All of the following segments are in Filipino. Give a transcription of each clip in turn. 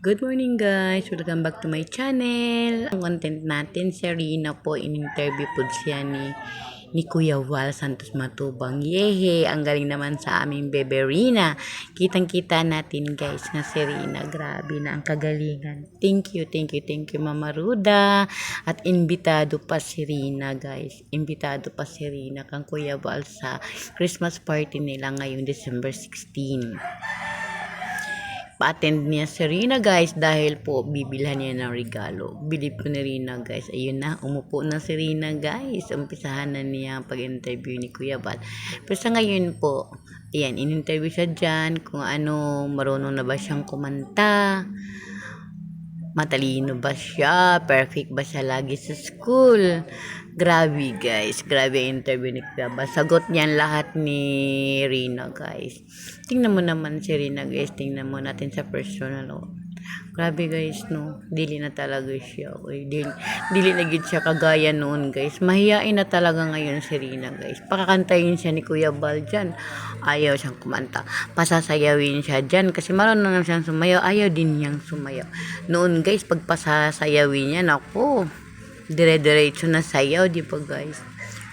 Good morning guys! Welcome back to my channel. Ang content natin, si Rina po, in-interview po siya ni, ni Kuya Wal Santos Matubang. Yehe! Ang galing naman sa aming bebe Rina. Kitang-kita natin guys na si Rina. Grabe na ang kagalingan. Thank you, thank you, thank you Mama Ruda. At imbitado pa si Rina guys. Imbitado pa si Rina kang Kuya Wal sa Christmas party nila ngayong December 16 pa-attend niya si Rina guys dahil po bibilhan niya ng regalo. Bilib ko ni Rina guys. Ayun na, umupo na si Rina guys. Umpisahan na niya ang pag-interview ni Kuya Bal. Pero sa ngayon po, ayan, in-interview siya dyan kung ano, marunong na ba siyang kumanta. Matalino ba siya? Perfect ba siya lagi sa school? Grabe guys, grabe interview ni Kuya Bal. Sagot niyan lahat ni Rina guys. Tingnan mo naman si Rina guys, tingnan mo natin sa personal. Oh. Grabe guys, no. Dili na talaga siya. Okay? Dili, dili na siya kagaya noon guys. Mahiyain na talaga ngayon si Rina guys. Pakakantayin siya ni Kuya Bal dyan. Ayaw siyang kumanta. Pasasayawin siya dyan kasi marunong na siyang sumayaw. Ayaw din niyang sumayaw. Noon guys, pag pasasayawin niya, naku, dire-diretso na sayaw, di ba guys?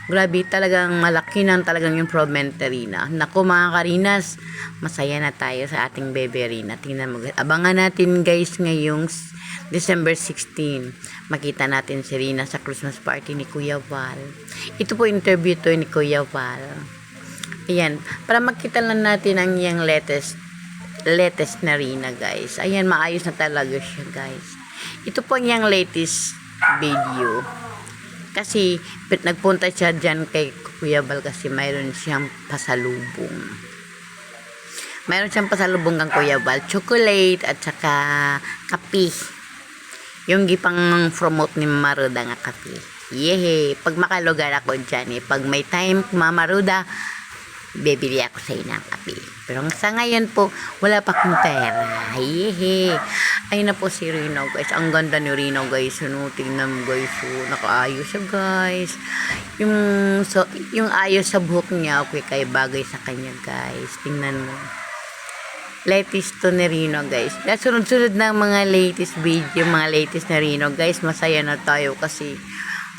Grabe, talagang malaki ng talagang improvement ni Rina. Naku mga karinas, masaya na tayo sa ating bebe Rina. Tingnan mo. Abangan natin guys ngayong December 16. Makita natin si Rina sa Christmas party ni Kuya Val. Ito po interview to ni Kuya Val. Ayan, para makita lang natin ang iyang latest latest na Rina guys. Ayan, maayos na talaga siya guys. Ito po ang iyang latest video. Kasi nagpunta siya dyan kay Kuya Bal kasi mayroon siyang pasalubong. Mayroon siyang pasalubong kang Kuya Bal. Chocolate at saka kape. Yung gipang promote ni Maruda nga kape. Yehe. Pag makalugar ako dyan eh. Pag may time, Mamaruda, bibili ako sa inang kape. Pero sa ngayon po, wala pa akong pera. Yehe. Ay na po si Rino guys. Ang ganda ni Rino guys. Ano, tingnan mo guys. Oh, nakaayos siya guys. Yung, so, yung ayos sa buhok niya, okay, kay bagay sa kanya guys. Tingnan mo. Latest to ni Rino guys. Sunod-sunod na mga latest video, mga latest na Rino guys. Masaya na tayo kasi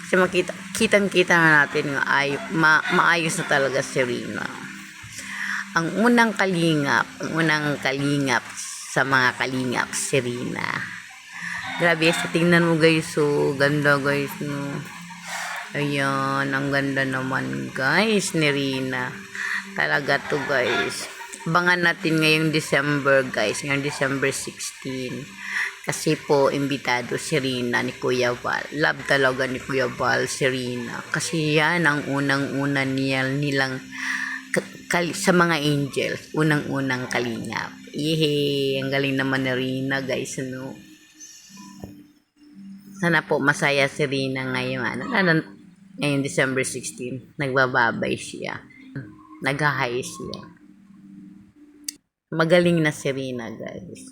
kasi makita, kitang-kita na natin nga ay, ma, maayos na talaga si Rino ang unang kalingap, ang unang kalingap sa mga kalingap, si Rina. Grabe, sa tingnan mo guys, so ganda guys, no. Ayan, ang ganda naman guys ni Rina. Talaga to guys. Abangan natin ngayong December guys, ngayong December 16. Kasi po, imbitado si Rina ni Kuya Val. Love talaga ni Kuya Val si Rina. Kasi yan ang unang-una niya, nilang ka- kal- sa mga angels, unang-unang kalingap. Yehe, ang galing naman ni Rina, guys, ano. Sana po masaya si Rina ngayon, ano, ano, ngayong December 16, nagbababay siya. Nag-hi siya. Magaling na si Rina, guys.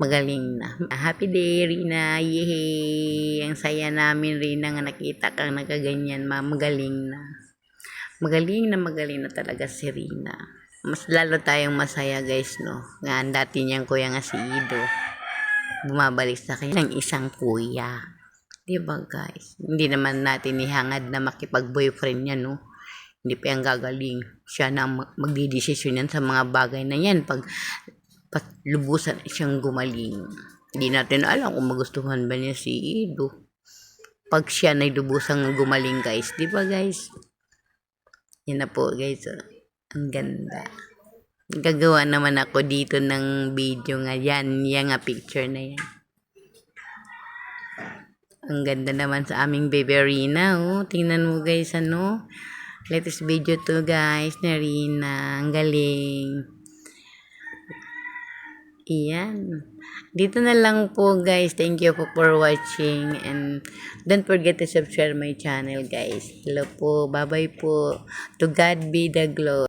Magaling na. Happy day, Rina. Yehe. Ang saya namin, Rina, nga nakita kang nagaganyan, ma. Magaling na magaling na magaling na talaga si Rina. Mas lalo tayong masaya guys, no? Nga ang dati niyang kuya nga si Ido. Bumabalik sa kanya ng isang kuya. Di ba guys? Hindi naman natin ihangad na makipag-boyfriend niya, no? Hindi pa yan gagaling. Siya na magdidesisyon yan sa mga bagay na yan pag, pag lubusan siyang gumaling. Hindi natin alam kung magustuhan ba niya si Ido. Pag siya na lubusang gumaling guys. Di ba guys? Yan na po guys. oh. Ang ganda. Gagawa naman ako dito ng video nga yan. Yan nga picture na yan. Ang ganda naman sa aming baby Rina. Oh. Tingnan mo guys ano. Latest video to guys na Rina. Ang galing. Iyan. Dito na lang po guys. Thank you po for watching and don't forget to subscribe my channel guys. Hello po. Bye bye po. To God be the glory.